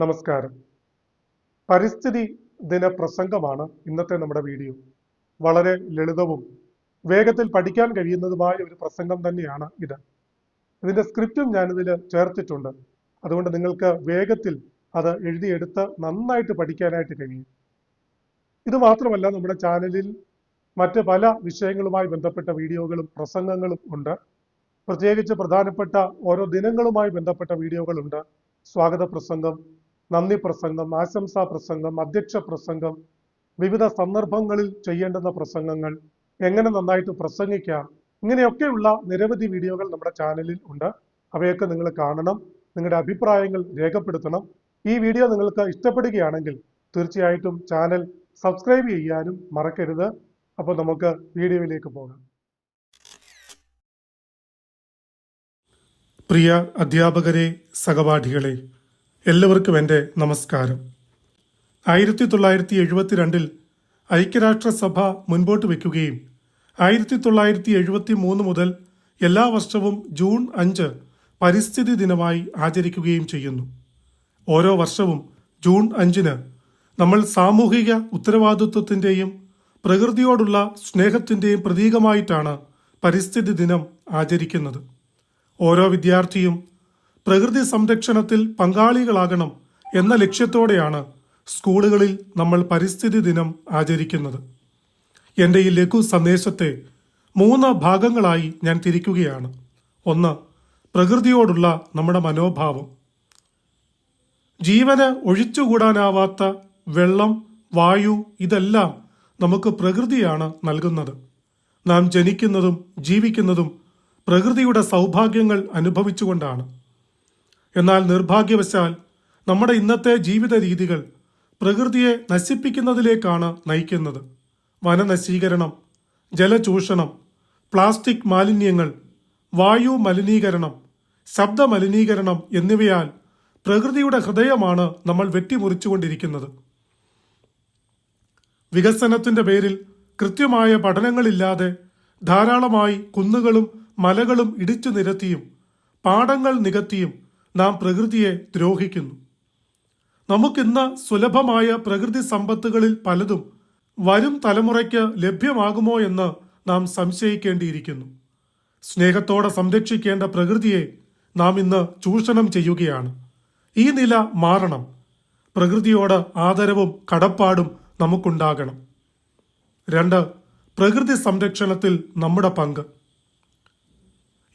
നമസ്കാരം. പരിസ്ഥിതി ദിന പ്രസംഗമാണ് ഇന്നത്തെ നമ്മുടെ വീഡിയോ. വളരെ ലളിതവും വേഗത്തിൽ പഠിക്കാൻ കഴിയുന്നതുമായ ഒരു പ്രസംഗം തന്നെയാണ് ഇത്. ഇതിന്റെ സ്ക്രിപ്റ്റും ഞാനിതിൽ ചേർത്തിട്ടുണ്ട്. അതുകൊണ്ട് നിങ്ങൾക്ക് വേഗത്തിൽ അത് എഴുതിയെടുത്ത് നന്നായിട്ട് പഠിക്കാനായിട്ട് കഴിയും. ഇത് മാത്രമല്ല നമ്മുടെ ചാനലിൽ മറ്റ് പല വിഷയങ്ങളുമായി ബന്ധപ്പെട്ട വീഡിയോകളും പ്രസംഗങ്ങളും ഉണ്ട്. പ്രത്യേകിച്ച് പ്രധാനപ്പെട്ട ഓരോ ദിനങ്ങളുമായി ബന്ധപ്പെട്ട വീഡിയോകളുണ്ട്. സ്വാഗത പ്രസംഗം നന്ദി പ്രസംഗം ആശംസാ പ്രസംഗം അധ്യക്ഷ പ്രസംഗം വിവിധ സന്ദർഭങ്ങളിൽ ചെയ്യേണ്ടുന്ന പ്രസംഗങ്ങൾ എങ്ങനെ നന്നായിട്ട് പ്രസംഗിക്കാം ഇങ്ങനെയൊക്കെയുള്ള നിരവധി വീഡിയോകൾ നമ്മുടെ ചാനലിൽ ഉണ്ട്. അവയൊക്കെ നിങ്ങൾ കാണണം നിങ്ങളുടെ അഭിപ്രായങ്ങൾ രേഖപ്പെടുത്തണം. ഈ വീഡിയോ നിങ്ങൾക്ക് ഇഷ്ടപ്പെടുകയാണെങ്കിൽ തീർച്ചയായിട്ടും ചാനൽ സബ്സ്ക്രൈബ് ചെയ്യാനും മറക്കരുത്. അപ്പോൾ നമുക്ക് വീഡിയോയിലേക്ക് പോകാം. പ്രിയ അധ്യാപകരെ സഹപാഠികളെ എല്ലാവർക്കും എന്റെ നമസ്കാരം. ആയിരത്തി തൊള്ളായിരത്തി എഴുപത്തിരണ്ടിൽ ഐക്യരാഷ്ട്രസഭ മുൻപോട്ട് വയ്ക്കുകയും ആയിരത്തി തൊള്ളായിരത്തി എഴുപത്തി മൂന്ന് മുതൽ എല്ലാ വർഷവും ജൂൺ അഞ്ച് പരിസ്ഥിതി ദിനമായി ആചരിക്കുകയും ചെയ്യുന്നു. ഓരോ വർഷവും ജൂൺ അഞ്ചിന് നമ്മൾ സാമൂഹിക ഉത്തരവാദിത്വത്തിന്റെയും പ്രകൃതിയോടുള്ള സ്നേഹത്തിന്റെയും പ്രതീകമായിട്ടാണ് പരിസ്ഥിതി ദിനം ആചരിക്കുന്നത്. ഓരോ വിദ്യാർത്ഥിയും പ്രകൃതി സംരക്ഷണത്തിൽ പങ്കാളികളാകണം എന്ന ലക്ഷ്യത്തോടെയാണ് സ്കൂളുകളിൽ നമ്മൾ പരിസ്ഥിതി ദിനം ആചരിക്കുന്നത്. എന്റെ ഈ ലഘു സന്ദേശത്തെ മൂന്ന് ഭാഗങ്ങളായി ഞാൻ തിരിക്കുകയാണ്. ഒന്ന് പ്രകൃതിയോടുള്ള നമ്മുടെ മനോഭാവം. ജീവന് ഒഴിച്ചുകൂടാനാവാത്ത വെള്ളം വായു ഇതെല്ലാം നമുക്ക് പ്രകൃതിയാണ് നൽകുന്നത്. നാം ജനിക്കുന്നതും ജീവിക്കുന്നതും പ്രകൃതിയുടെ സൗഭാഗ്യങ്ങൾ അനുഭവിച്ചുകൊണ്ടാണ്. എന്നാൽ നിർഭാഗ്യവശാൽ നമ്മുടെ ഇന്നത്തെ ജീവിത രീതികൾ പ്രകൃതിയെ നശിപ്പിക്കുന്നതിലേക്കാണ് നയിക്കുന്നത്. വനനശീകരണം ജലചൂഷണം പ്ലാസ്റ്റിക് മാലിന്യങ്ങൾ വായു മലിനീകരണം ശബ്ദ മലിനീകരണം എന്നിവയാൽ പ്രകൃതിയുടെ ഹൃദയമാണ് നമ്മൾ വെട്ടിമുറിച്ചുകൊണ്ടിരിക്കുന്നത്. വികസനത്തിന്റെ പേരിൽ കൃത്യമായ പഠനങ്ങളില്ലാതെ ധാരാളമായി കുന്നുകളും മലകളും ഇടിച്ചു നിരത്തിയും പാടങ്ങൾ നികത്തിയും നാം പ്രകൃതിയെ ദ്രോഹിക്കുന്നു. നമുക്കിന്ന് സുലഭമായ പ്രകൃതി സമ്പത്തുകളിൽ പലതും വരും തലമുറയ്ക്ക് ലഭ്യമാകുമോ എന്ന് നാം സംശയിക്കേണ്ടിയിരിക്കുന്നു. സ്നേഹത്തോടെ സംരക്ഷിക്കേണ്ട പ്രകൃതിയെ നാം ഇന്ന് ചൂഷണം ചെയ്യുകയാണ്. ഈ നില മാറണം. പ്രകൃതിയോട് ആദരവും കടപ്പാടും നമുക്കുണ്ടാകണം. രണ്ട് പ്രകൃതി സംരക്ഷണത്തിൽ നമ്മുടെ പങ്ക്.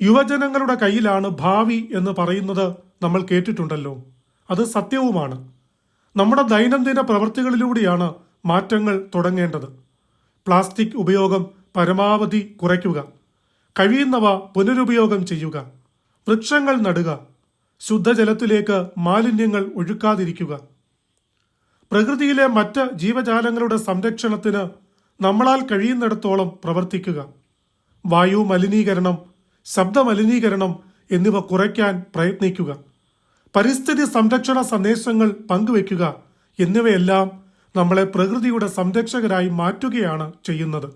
യുവജനങ്ങളുടെ കയ്യിലാണ് ഭാവി എന്ന് പറയുന്നത് നമ്മൾ കേട്ടിട്ടുണ്ടല്ലോ. അത് സത്യവുമാണ്. നമ്മുടെ ദൈനംദിന പ്രവൃത്തികളിലൂടെയാണ് മാറ്റങ്ങൾ തുടങ്ങേണ്ടത്. പ്ലാസ്റ്റിക് ഉപയോഗം പരമാവധി കുറയ്ക്കുക. കഴിയുന്നവ പുനരുപയോഗം ചെയ്യുക. വൃക്ഷങ്ങൾ നടുക. ശുദ്ധജലത്തിലേക്ക് മാലിന്യങ്ങൾ ഒഴുക്കാതിരിക്കുക. പ്രകൃതിയിലെ മറ്റ് ജീവജാലങ്ങളുടെ സംരക്ഷണത്തിന് നമ്മളാൽ കഴിയുന്നിടത്തോളം പ്രവർത്തിക്കുക. വായു മലിനീകരണം ശബ്ദ മലിനീകരണം എന്നിവ കുറയ്ക്കാൻ പ്രയത്നിക്കുക. പരിസ്ഥിതി സംരക്ഷണ സന്ദേശങ്ങൾ പങ്കുവയ്ക്കുക എന്നിവയെല്ലാം നമ്മളെ പ്രകൃതിയുടെ സംരക്ഷകരായി മാറ്റുകയാണ് ചെയ്യുന്നത്.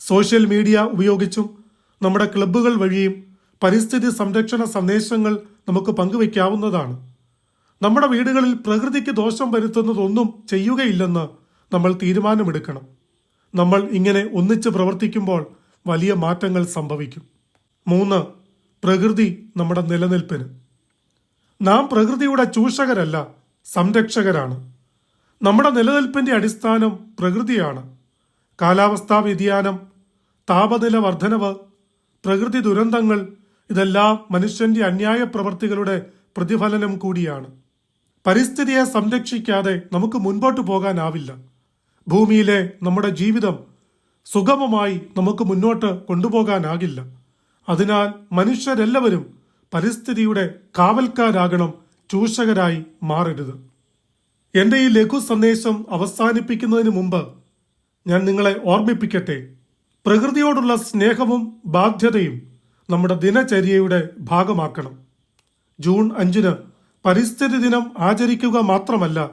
സോഷ്യൽ മീഡിയ ഉപയോഗിച്ചും നമ്മുടെ ക്ലബ്ബുകൾ വഴിയും പരിസ്ഥിതി സംരക്ഷണ സന്ദേശങ്ങൾ നമുക്ക് പങ്കുവയ്ക്കാവുന്നതാണ്. നമ്മുടെ വീടുകളിൽ പ്രകൃതിക്ക് ദോഷം വരുത്തുന്നതൊന്നും ചെയ്യുകയില്ലെന്ന് നമ്മൾ തീരുമാനമെടുക്കണം. നമ്മൾ ഇങ്ങനെ ഒന്നിച്ച് പ്രവർത്തിക്കുമ്പോൾ വലിയ മാറ്റങ്ങൾ സംഭവിക്കും. മൂന്ന് പ്രകൃതി നമ്മുടെ നിലനിൽപ്പിന്. നാം പ്രകൃതിയുടെ ചൂഷകരല്ല സംരക്ഷകരാണ്. നമ്മുടെ നിലനിൽപ്പിന്റെ അടിസ്ഥാനം പ്രകൃതിയാണ്. കാലാവസ്ഥാ വ്യതിയാനം താപനില വർധനവ് പ്രകൃതി ദുരന്തങ്ങൾ ഇതെല്ലാം മനുഷ്യന്റെ അന്യായ പ്രവർത്തികളുടെ പ്രതിഫലനം കൂടിയാണ്. പരിസ്ഥിതിയെ സംരക്ഷിക്കാതെ നമുക്ക് മുൻപോട്ട് പോകാനാവില്ല. ഭൂമിയിലെ നമ്മുടെ ജീവിതം സുഗമമായി നമുക്ക് മുന്നോട്ട് കൊണ്ടുപോകാനാകില്ല. അതിനാൽ മനുഷ്യരെല്ലാവരും പരിസ്ഥിതിയുടെ കാവൽക്കാരാകണം ചൂഷകരായി മാറരുത്. എന്റെ ഈ ലഘു സന്ദേശം അവസാനിപ്പിക്കുന്നതിന് മുമ്പ് ഞാൻ നിങ്ങളെ ഓർമ്മിപ്പിക്കട്ടെ. പ്രകൃതിയോടുള്ള സ്നേഹവും ബാധ്യതയും നമ്മുടെ ദിനചര്യയുടെ ഭാഗമാക്കണം. ജൂൺ അഞ്ചിന് പരിസ്ഥിതി ദിനം ആചരിക്കുക മാത്രമല്ല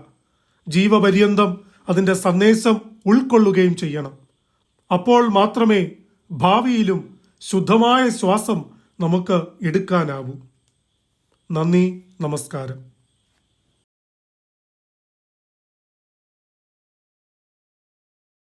ജീവപര്യന്തം അതിന്റെ സന്ദേശം ഉൾക്കൊള്ളുകയും ചെയ്യണം. അപ്പോൾ മാത്രമേ ഭാവിയിലും ശുദ്ധമായ ശ്വാസം നമുക്ക് എടുക്കാനാവൂ. നന്ദി നമസ്കാരം.